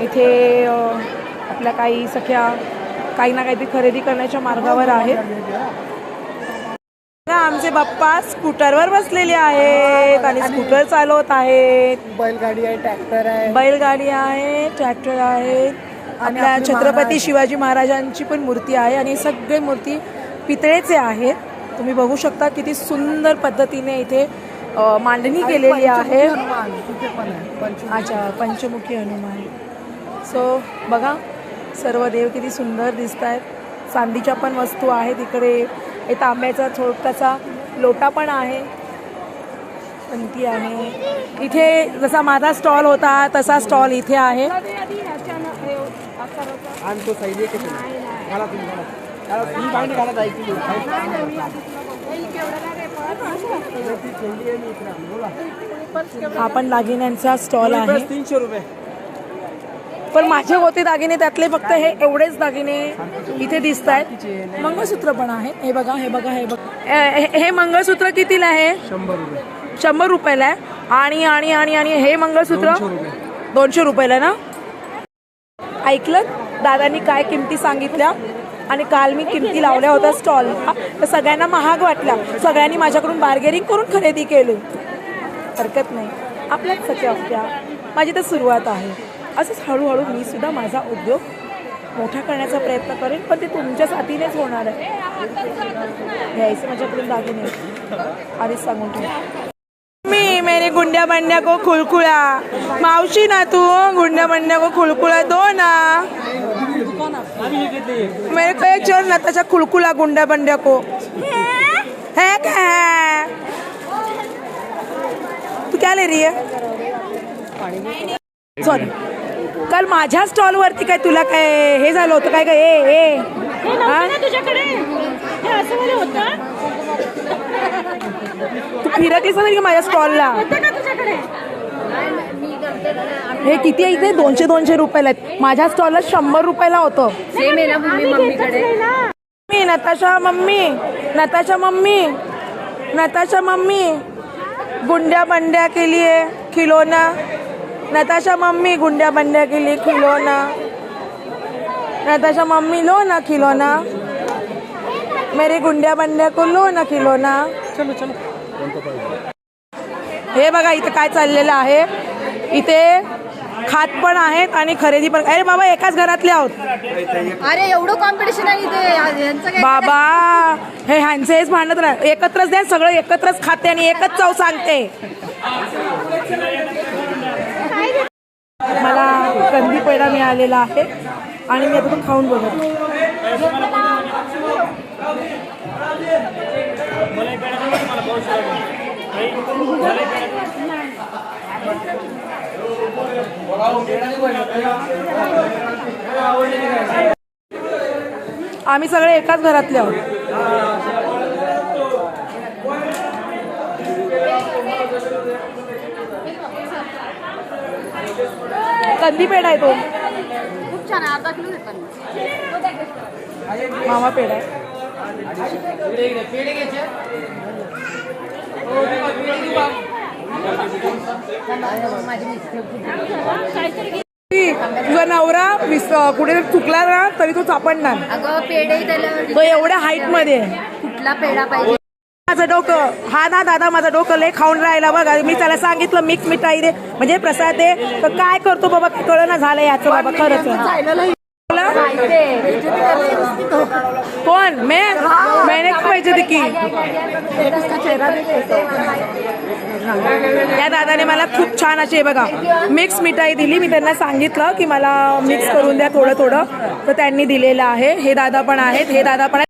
इथे आपल्या काही सख्या काही ना काहीतरी खरेदी करण्याच्या मार्गावर आहेत. आमचे बाप्पा स्कूटरवर बसलेले आहेत आणि स्कूटर चालवत आहेत. बैलगाडी आहे ट्रॅक्टर आहे. बैलगाडी आहे ट्रॅक्टर आहे. आपल्या आपले छत्रपती. शिवाजी महाराजांची पण मूर्ती आहे आणि सगळे मूर्ती पितळेचे आहेत. तुम्ही बघू शकता किती सुंदर पद्धतीने इथे मांडणी केलेली आहे. अच्छा पंचमुखी हनुमान. सो बघा सर्व देव किती सुंदर दिसत आहेत चांदीच्या पण वस्तू आहेत इकडे. हे तांब्याचा छोटासा लोटा पण आहे. पंती आहे. इथे जसा माझा स्टॉल होता तसा स्टॉल इथे आहे. आणि तो साईड एक घाला तुम्ही घाला. घाला, तुम्ही बाहेर घाला जायची ती ठेवली आहे मी इकडे. बोला. हा पण दागिन्यांचा स्टॉल आहे. तीनशे रुपये. पण माझे होते दागिने त्यातले फक्त हे एवढेच दागिने इथे दिसत आहेत मंगळसूत्र पण आहे हे बघा हे बघा हे बघा. हे मंगळसूत्र कितीला आहे? शंभर रुपये. शंभर रुपयाला आहे. आणि आणि आणि आणि हे मंगळसूत्र? दोनशे रुपये. दोनशे रुपयाला ना? ऐकलं? दादांनी काय किमती सांगितल्या? आणि काल मी किमती लावल्या होत्या स्टॉल तर सगळ्यांना महाग वाटल्या. सगळ्यांनी माझ्याकडून बार्गेनिंग करून खरेदी केली. हरकत नाही. आपल्याच सख्या माझी तर सुरुवात आहे. असंच हळूहळू मी सुद्धा माझा उद्योग मोठा करण्याचा प्रयत्न करेन पण ते तुमच्या साथीनेच होणार आहे. घ्यायचे माझ्याकडून दागिने. आधीच सांगून ठेव. मी मेरे गुंड्या बंड्या को खुलखुला. मावशी ना तू गुंड्या बंड्या को खुलखुला. दो ना. मेरे को एक चल नताशा खुलखुला गुंड्या बंड्या को. है क्या? है तू क्या ले रही है? सॉरी काल माझ्या स्टॉल वरती काय तुला काय हे झालं होतं? काय काय ए ए. हा? तुझ्याकडे? हे असं मध्ये होतं? तू फिरकलीस नाही का माझ्या स्टॉलला होतं का तुझ्याकडे? हे किती आहे इथे? दोनशे दोनशे रुपयाला आहेत. माझ्या स्टॉलला शंभर रुपयाला होतं. सेम आहे ना मम्मी मम्मीकडे. Mummy Natasha mummy. Natasha mummy. Natasha mummy. गुंड्या बंड्या के लिए खिलौना. नताशा मम्मी गुंड्या बंड्या के लिए खिलौना नताशा मम्मी लो ना खिलौना मेरे गुंड्या बंड्या को लो ना खिलौना चलो चलो. हे बघा इथे काय चाललेलं आहे. इथे खात पण आहेत आणि खरेदी पण अरे बाबा एकाच घरातले आहोत. अरे एवढं कॉम्पिटिशन आहे इथे. यांचं काय बाबा हे ह्यांचे हेच भांडत राह एकत्रच द्या सगळं एकत्रच खाते आणि एकच चव सांगते मला कंदी पेढा मिळालेला आहे. आणि मी आता खाऊन बघत आम्ही सगळे एकाच घरातले आहोत. कंदी पेढा आहे तो. खूप छान आहे अर्धा किलो मामा पेढा आहे. तुझा नवरा कुठे चुकला ना तरी तो सापडणार अगं पेढे त्याला तो एवढ्या हाईटमध्ये. कुठला पेढा पाहिजे? माझं डोकं हा ना दादा माझं डोकं लय खाऊन राहिला बघा. मी त्याला सांगितलं मिक्स मिठाई दे. म्हणजे प्रसाद दे. तर काय करतो बाबा? कळ ना झालं याचं बाबा खरंच. कोण? मैं? मैंने पाहिजे ती की? या दादाने मला खूप छान अशी बघा मिक्स मिठाई दिली. मी त्यांना सांगितलं की मला मिक्स करून द्या थोडं थोडं. तर त्यांनी दिलेलं आहे. हे दादा पण आहेत. हे दादा पण